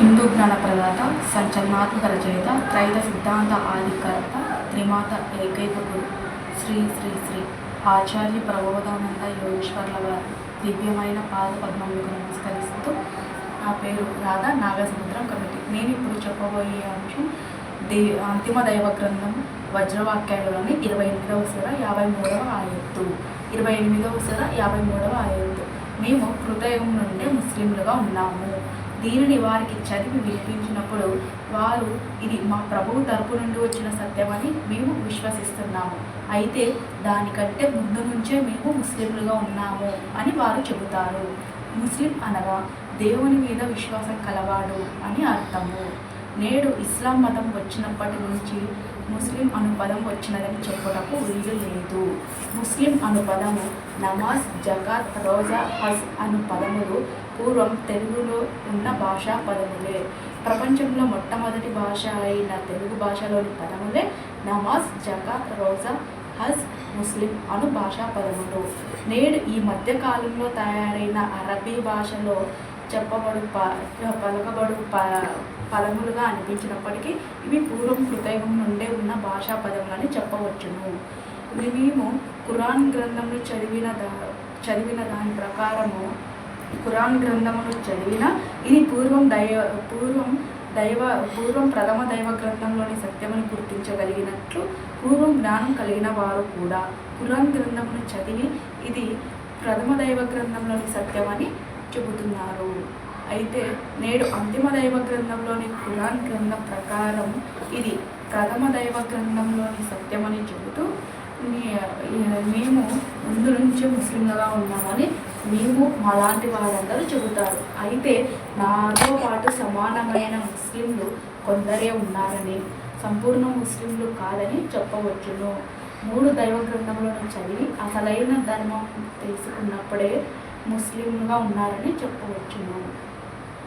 హిందూ జ్ఞాన ప్రదాత సంచలనాత్మక రచయిత త్రైత సిద్ధాంత ఆదికర్త త్రిమాత ఏకైక గురు. శ్రీ శ్రీ శ్రీ ఆచార్య ప్రబోధానంద యోగేశ్వర్ల వారి దివ్యమైన పాద పద్మములకు నమస్కరిస్తూ నా పేరు రాధా నాగసముద్రం కమిటీ. నేను ఇప్పుడు చెప్పబోయే అంశం దే అంతిమ దైవ గ్రంథం వజ్రవాక్యాలలోని ఇరవై ఎనిమిదవ సుర యాభై మూడవ ఆయత్తు. ఇరవై ఎనిమిదవ సుర యాభై మూడవ ఆయత్తు. మేము హృదయం నుండి ముస్లింలుగా ఉన్నాము. దీనిని వారికి చదివి వినిపించినప్పుడు వారు ఇది మా ప్రభువు తరపు నుండి వచ్చిన సత్యమని మేము విశ్వసిస్తున్నాము. అయితే దానికంటే ముందు నుంచే మేము ముస్లింలుగా ఉన్నాము అని వారు చెబుతారు. ముస్లిం అనగా దేవుని మీద విశ్వాసం కలవాడు అని అర్థము. నేడు ఇస్లాం మతం వచ్చినప్పటి నుంచి ముస్లిం అను పదం వచ్చినదని చెప్పటకు వీలు లేదు. ముస్లిం అను పదము నమాజ్ జకాత్ రోజా హజ్ అను పదములు పూర్వం తెలుగులో ఉన్న భాషా పదములే. ప్రపంచంలో మొట్టమొదటి భాష అయిన తెలుగు భాషలోని పదములే నమాజ్ జకాత్ రోజా హజ్ ముస్లిం అను భాషా పదములు. నేడు ఈ మధ్యకాలంలో తయారైన అరబీ భాషలో చెప్పబడు ప పలకబడు ప పదములుగా అనిపించినప్పటికీ ఇవి పూర్వం కృతయుగం నుండే ఉన్న భాషా పదములని చెప్పవచ్చును. ఇది మేము కురాన్ గ్రంథంలో చదివిన దా చదివిన దాని ప్రకారము కురాన్ గ్రంథమును చదివిన ఇది పూర్వం దైవ పూర్వం దైవ పూర్వం ప్రథమ దైవ గ్రంథంలోని సత్యమని గుర్తించగలిగినట్లు పూర్వం జ్ఞానం కలిగిన వారు కూడా కురాన్ గ్రంథమును చదివి ఇది ప్రథమ దైవ గ్రంథంలోని సత్యమని చెబుతున్నారు. అయితే నేడు అంతిమ దైవ గ్రంథంలోని ఖురాన్ గ్రంథం ప్రకారం ఇది ప్రథమ దైవ గ్రంథంలోని సత్యమని చెబుతూ మేము ముందు నుంచి ముస్లింలుగా ఉన్నామని మేము మాలాంటి వారందరూ చెబుతారు. అయితే నాతో పాటు సమానమైన ముస్లింలు కొందరే ఉన్నారని సంపూర్ణ ముస్లింలు కాదని చెప్పవచ్చును. మూడు దైవ గ్రంథములను చదివి అసలైన ధర్మం తెలుసుకున్నప్పుడే ముస్లింలుగా ఉన్నారని చెప్పవచ్చును.